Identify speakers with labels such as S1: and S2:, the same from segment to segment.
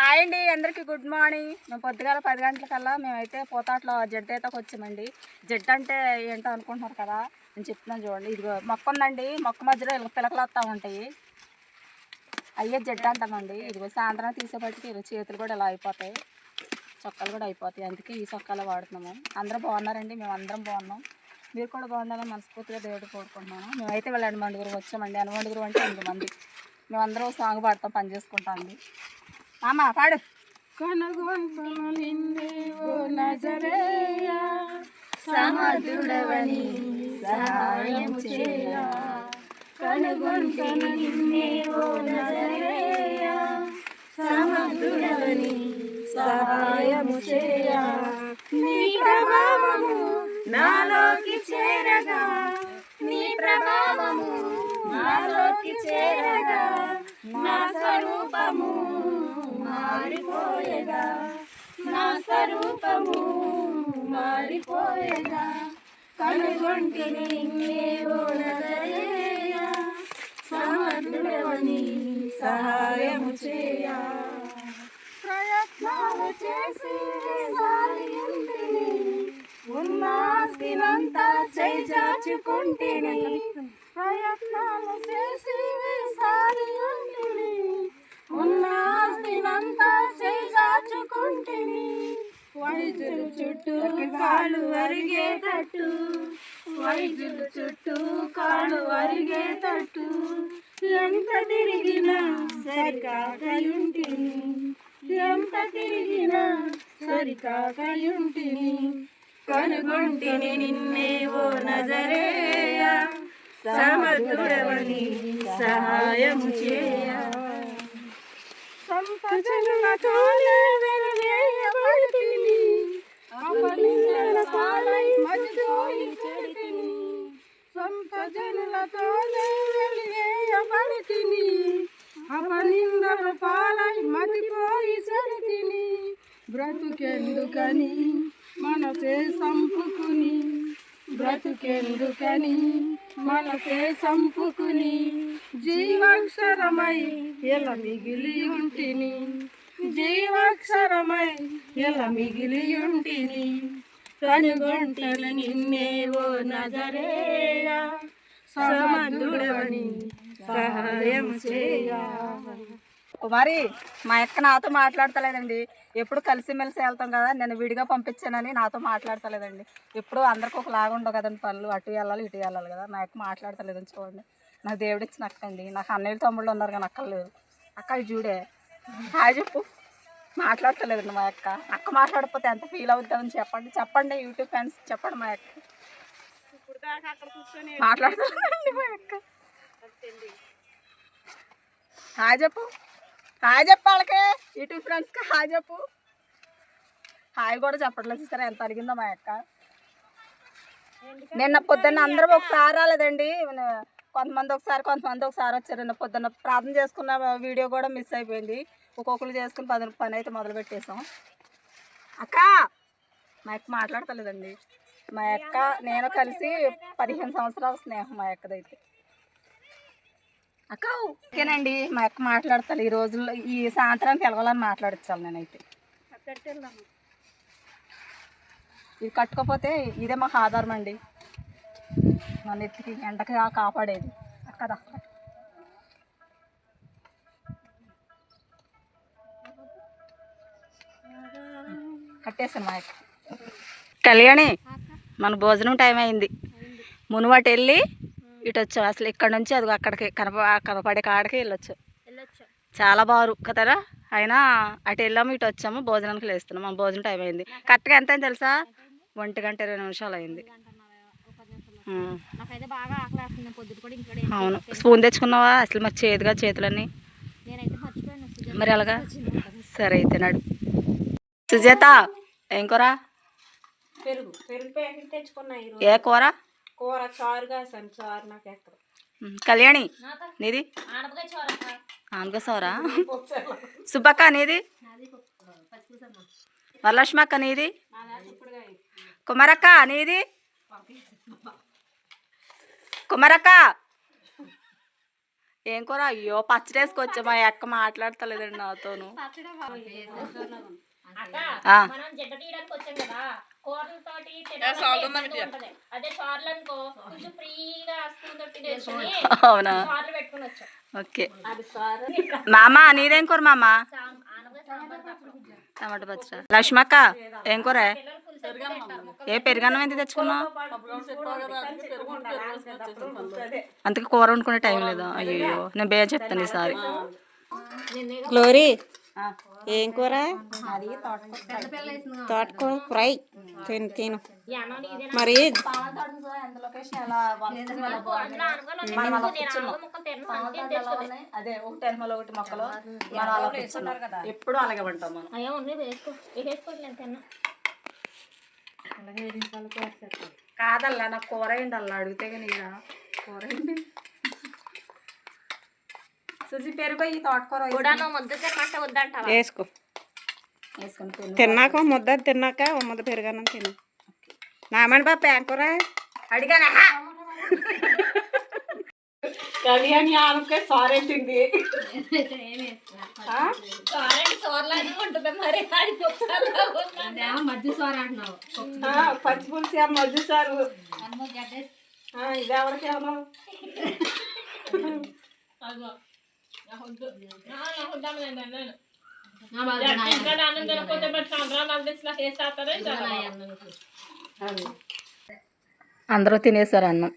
S1: Hi అండి అందరికీ good morning. మేము పొద్దుగాల పది గంటలకల్లా మేమైతే పోతాట్లో జడ్డు అయితే వచ్చామండి. జడ్ అంటే ఏంటో అనుకుంటున్నారు కదా? నేను చెప్తున్నాను చూడండి. ఇదిగో మొక్క ఉందండి మొక్క మధ్యలో ఇలా పిలకలు వస్తూ ఉంటాయి. అయ్యే జడ్ అంటామండి. ఇదిగో సాయంత్రం తీసేపటికి ఇలా చేతులు కూడా ఇలా అయిపోతాయి. చొక్కాలు కూడా అయిపోతాయి. అందుకే ఈ చొక్కాలు వాడుతున్నాము. అందరూ బాగున్నారండి. మేము అందరం బాగున్నాం. మీరు కూడా బాగుండాలని మనస్ఫూర్తిగా దేవుడు కోరుకుంటున్నాను. మేమైతే వెళ్ళండి మండుగురు వచ్చామండి. అనుమండుగురు అంటే ఎనిమిది మంది. మేమందరం సాంగ్ పాడతాం పని చేసుకుంటాం అండి. మామ పాడు. సమర్థుడవని సహాయం చేయ. కనుగొంటిని నజరేయ సమర్థుడవని సహాయము చేయ. నీ ప్రభావము నాలోకి చేరగా నీ ప్రభావము నాలోకి చేరగా మారిపోయేదా? నా స్వరూపము మారిపోయేదా? కనుగొంటిని నిన్నేవో నజరేయ సమర్థుడవని సహాయము చేయ. ప్రయత్నాలు చేసి సాధింటిని ఉన్నాస్తినంతా చేజాచుకుంటిని ప్రయత్నాలు చేసి సాధింటిని ఉన్నాస్తినంతా చేజాచుకుంటిని వైద్యులు చుట్టూ కాళ్ళు అరిగేటట్టు. వైద్యులు చుట్టూ కాళ్ళు అరిగేటట్టు. ఎంత తిరిగినా సరికాకయుంటిని. ఎంత తిరిగినా సరికాకయుంటిని. కనుగొంటిని నిన్నే ఓ నజరేయ. సమర్థుడవని సహాయం చేయ. సంపజనులతోనే వెలువేయబడితిని అపనిందల పాలై మతిపోయి చెడితిని సంపజనులతోనే వెలువేయబడితిని అపనిందల పాలై మతిపోయి చెడితిని బ్రతుకెందుకని మనసే సంపుకుని బ్రతుకెందుకని మనసే సంపుకుని జీవాక్షరమై ఎలా మిగిలి ఉంటిని జీవాక్షరమై ఎలా మిగిలియుంటిని కనుగొంటల నిన్నేవో నజరేయా. సమర్థుడవని సహాయం చేయా. కుమారి మా అక్క నాతో మాట్లాడతలేదండి. ఎప్పుడు కలిసిమెలిసి వెళ్తాం కదా నేను విడిగా పంపించానని నాతో మాట్లాడతలేదండి. ఎప్పుడు అందరికి ఒక లాగా ఉండవు కదండి పనులు. అటు వెళ్ళాలి ఇటు వెళ్ళాలి కదా. మా అక్క మాట్లాడతలేదని చూడండి. నాకు దేవుడు ఇచ్చిన అక్క అండి. నాకు అన్నయ్య తమ్ముళ్ళు ఉన్నారు కానీ అక్కలు లేదు చూడే. హాయ్ చెప్పు. మాట్లాడతలేదండి మా అక్క. అక్క మాట్లాడకపోతే ఎంత ఫీల్ అవుతామని చెప్పండి. చెప్పండి యూట్యూబ్ ఫ్యాన్స్ చెప్పండి మా అక్క. మాట్లాడతలేదండి మా అక్క. హాయ్ చెప్పు. హాయ్ చెప్పు వాళ్ళకి. యూట్యూబ్ ఫ్రెండ్స్కి హాయ్ చెప్పు. హాయ్ కూడా చెప్పట్లేదు సరే ఎంత అడిగిందో మా అక్క. నిన్న పొద్దున్న అందరూ ఒకసారి రాలేదండి. మన- కొంతమంది ఒకసారి కొంతమంది ఒకసారి వచ్చారు. నిన్న పొద్దున్న ప్రార్థన చేసుకున్న వీడియో కూడా మిస్ అయిపోయింది. ఒక్కొక్కరు చేసుకుని పది పని అయితే మొదలు పెట్టేసాం అక్క! మా అక్క మాట్లాడతలేదండి. మా అక్క నేను కలిసి పదిహేను సంవత్సరాల స్నేహం మా అక్కదైతే. అక్క! ఓకేనండి. మా అక్క మాట్లాడతాను ఈ రోజుల్లో ఈ సాయంత్రానికి వెళ్ళాలని మాట్లాడించాలి నేనైతే. ఇది కట్టుకోపోతే ఇదే మాకు ఆధారం అండి. మన ఎత్తికి ఎండకి కాపాడేది. అక్కదా కట్టేసాను మా కళ్యాణి మన భోజనం టైం అయింది. మునువటి వెళ్ళి ఇటు వచ్చాం అసలు ఇక్కడ నుంచి అది అక్కడికి కనప కనపడే కాడికి వెళ్ళొచ్చు. చాలా బారు కదరా? అయినా అటు వెళ్ళాము ఇటు వచ్చాము భోజనానికి లేస్తున్నాం. మన భోజనం టైం అయింది. కరెక్ట్గా ఎంత అయింది తెలుసా? ఒంటి గంట ఇరవై నిమిషాలు అయింది.
S2: నాకైతే బాగా ఆకలేస్తుంది. పొద్దుట కూడా ఇంట్లో
S1: అవును. స్పూన్ తెచ్చుకున్నావా? అసలు మరి చేదుగా చేతులని
S2: నేనైతే మర్చిపోయాను. సుజాత
S1: మరి అలాగా సరే అయితే నడు. సుజాత ఏం కూర?
S3: పెరుగు. పెరుగు ప్యాకెట్ తెచ్చుకున్నా ఈరోజు
S1: ఏ కూర?
S3: కూర చారు కాసాను. చారు నాకు ఎక్కడ
S1: ఉం. కళ్యాణి నీది?
S2: ఆనపకాయ
S1: సోరా సుబ్బక్క నీది? వరలక్ష్మి అక్క నీది? కుమారక్క నీది? కుమారక్క. ఏం కూర? అయ్యో పచ్చడి వేసుకొచ్చా. మా అక్క మాట్లాడతలేదండి నాతోను. అవునా? ఓకే. మామ నీదేం కూర మామ. టమాటా పచ్చడి. లక్ష్మక్క ఏం కూర? ఏ పెరుగన్నం ఎందుకు తెచ్చుకున్నావు? అందుకే కూర వండుకునే టైం లేదా? అయ్యో నేను బేగా చెప్తాను ఈసారి
S4: గ్లోరీ ఏం కూర? తోటకూర ఫ్రై. తిను తిను. మరి.
S1: అదే. ఒకటి మొక్కలు. మనం అలా ఎప్పుడు అలాగే ఉంటాం మనం
S2: అయ్యో ఉన్నాయి వేసుకో వేసుకోండి నేను తిన్నా
S1: కాదల్లా నాకు కూర ఏంటి అలా అడిగితే కానీ ఇక కూర ఏంటి సుజి పెరుగు ఈ తోటకూర
S4: వేసుకో.
S1: వేసుకొని
S4: తిన్నాక ముద్ద తిన్నాక ముద్ద పెరుగన్నం తిను. నామని బాబు ఏం కూర?
S1: అడిగానా కళ్యాణి ఆమెకే సారెట్టింది
S2: కుక్కలా ఉంది.
S1: పచ్చి పులుసు మజ్జి సారు. ఇది ఎవరికి.
S2: ఇంకా అన్నం వేసేస్తారే
S1: అందరూ తినేసారు అన్నం.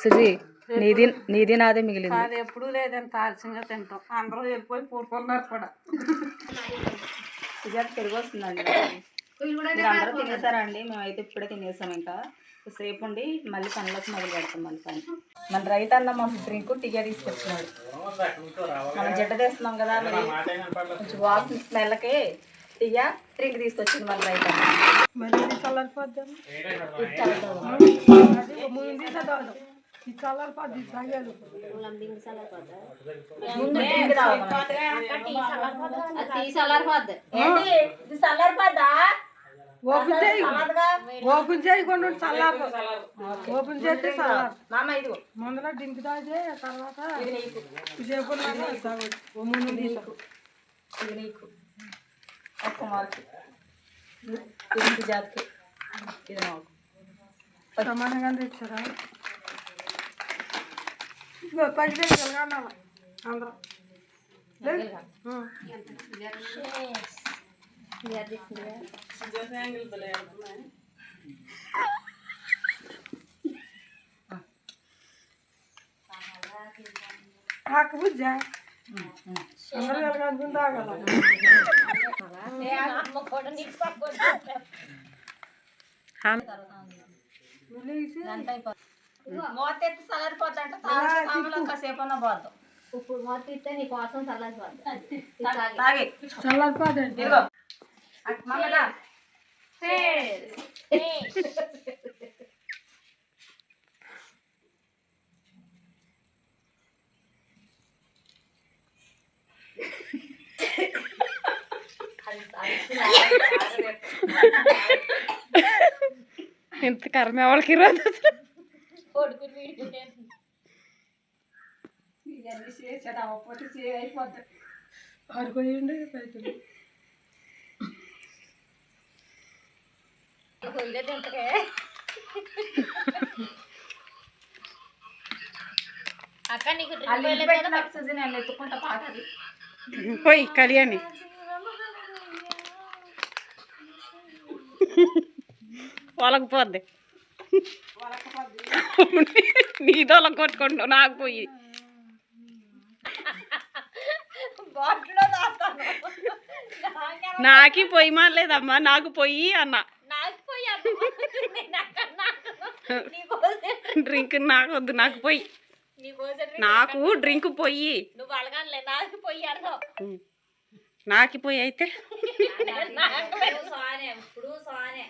S1: సుజి నీది నీది నాదే మిగిలింది.
S3: అది ఎప్పుడు లేదంత ఆలస్యంగా తింటాం. అందరూ వెళ్ళిపోయి పూరుకున్నారు కూడా.
S1: సుజాత పెరుగు వస్తుందండి. మీరు అందరూ తినేసారండి మేమైతే ఇప్పుడే తినేసాం ఇంకా. సేపు ఉండి మళ్ళీ పనులకు మొదలు పెడతాం మళ్ళీ పని. మన రైతు అన్న మా డ్రింక్ టీగా తీసుకొచ్చినాడు. మనం జడ్డ తెస్తున్నాం కదా మరి కొంచెం వాసన స్మెల్కి టీగా డ్రింక్ తీసుకొచ్చింది మన రైతు అన్న.
S3: మళ్ళీ ఇది చల్లారిపోద్దాం
S1: ఇది చల్లగా
S3: ముందు తీసేద్దాం ఇది చల్లారిపోద్ది తాగాలి
S1: ముందు డ్రింక్ తాగమని. ఏంటి ఇది చల్లారిపోద్దా
S3: ఓపెన్ చేయి
S1: సమాధగా
S3: ఓపెన్ చేయకుండా ఉంటే చల్లారు ఓపెన్ చేస్తే చల్లారు
S1: మామ ఇదిగో
S3: ముందర డింకి తాగే తర్వాత
S1: ఇది నీకు
S3: సేపు ఉన్నాక తాగొచ్చు ఓ ముందు తీసుకో
S1: ఇది నీకు ఒక్క మార్కు ఇది జాతికి ఇది నాకు
S3: సమానంగా తెచ్చారా ఇదిగో తగ్గితే వెళ్ళగాలి అందరం ఉం. ఆకు బుజ్జ అందరూ వెళ్ళగాలి తాగాల
S2: అమ్మ కూడా నీకు పక్కన
S1: మూత ఎత్తి చల్లారిపోద్ది అంటే తాగలో కాసేపు అన్న పోద్దాం.
S2: ఇప్పుడు మొత్తం ఇస్తే నీ కోసం చల్లారిపోద్ది
S1: తాగే. ఇదిగో
S4: ఇంత కర్మ ఎవరికి రాదు అసలు.
S2: కొడుకుని వీడికి నేను
S1: ఇవన్నీ చేసాడు అవ్వకపోతే చే అయిపోద్ది
S3: ఆడుకోయండి రైతులు
S2: వదిలేదు ఇంతకే అక్క నీకు డ్రింక్
S1: వాళ్ళు
S2: వేయలేదు
S1: ఇంటి
S2: కదా
S1: పెట్టిన ఆక్సిజన్ నేను ఎత్తుకుంటా పాటది
S4: పోయి కళ్యాణి. ఒలకపోద్ది నీతో కొట్టుకుంటావు నాకు పోయి. నాకి పొయ్యి మారలేదమ్మా నాకు పొయ్యి అన్న. డ్రింక్ నాకు వద్దు నాకు పొయ్యి.
S2: నీకోసం
S4: నాకు డ్రింక్ పొయ్యి.
S2: నాకు పోయి అడగవు.
S4: నాకి పొయ్యి అయితే.
S2: సానే ఇప్పుడు సానే.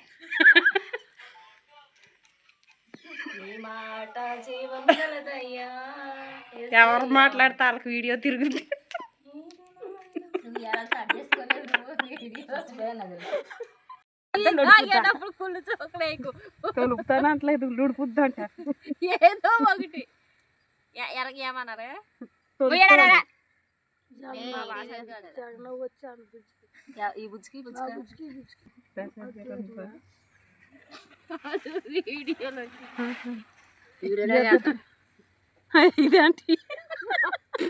S1: నీ మాట జీవం గలదయ్యా
S4: ఎవరు మాట్లాడితే వాళ్ళకి వీడియో తిరుగుతుంది
S2: కుళ్ళు చూకలేకు
S4: కలుపుతాను అంటలేదు లుడుపుద్దు అంట.
S2: ఏదో ఒకటి. ఎరగ ఏమన్నారే?
S1: యా- ఈ బుజ్జికి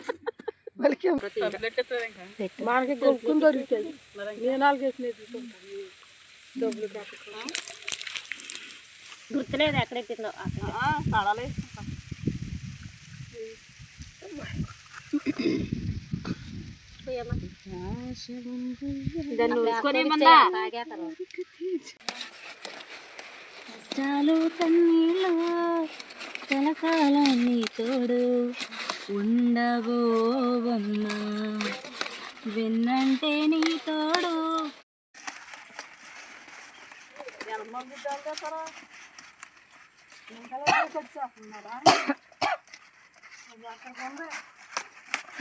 S1: ఈ బుజ్జికి
S4: ఇదేంటి
S3: గుర్తులేదు ఎక్కడెక్కిందో
S1: చాలు కన్నీళ్ళు కలకాలం నీ తోడు. ఉండబోవన్నా విన్నంటే నీ తోడు.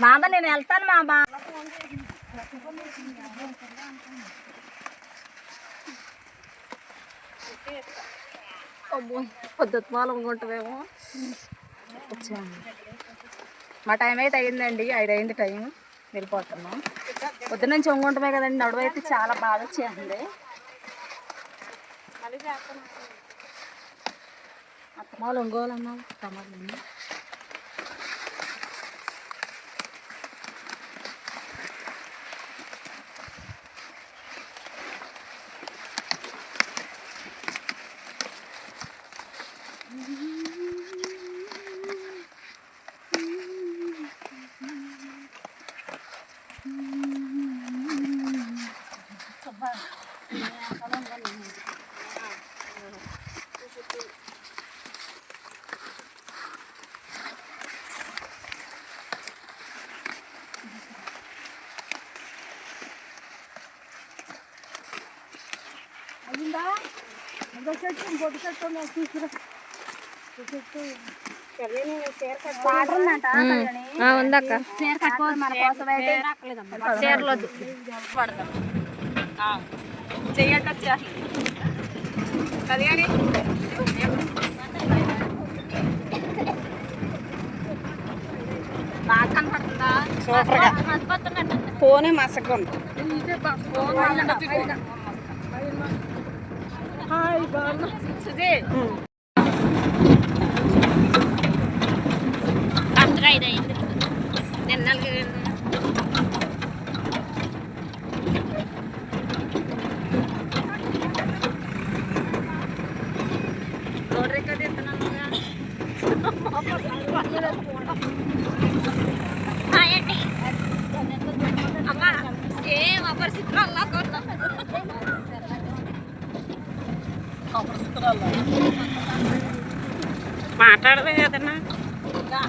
S1: మామ నేను వెళ్తాను మా అమ్మో పొద్దుత మాలం మా టైం అయితే అయిందండి ఐదు అయింది టైం వెళ్ళిపోతున్నాం. పొద్దున్న నుంచి వంగుంటమే కదండి. నడువు అయితే చాలా బాగా వచ్చేసింది. అత్తమాలు ఒంగోలన్నా టమాటాలు
S2: ఉందక్క
S1: చీర కట్టుకోవాలి మన కోసం అయితే పడతాం బాగా
S2: Ay bana.
S1: Sizi. Hı. Andray
S2: indi. Ben nalgırım. Oraya kadar. Ama
S4: మాట్లాడవే కదన్నా?
S1: ఇంకా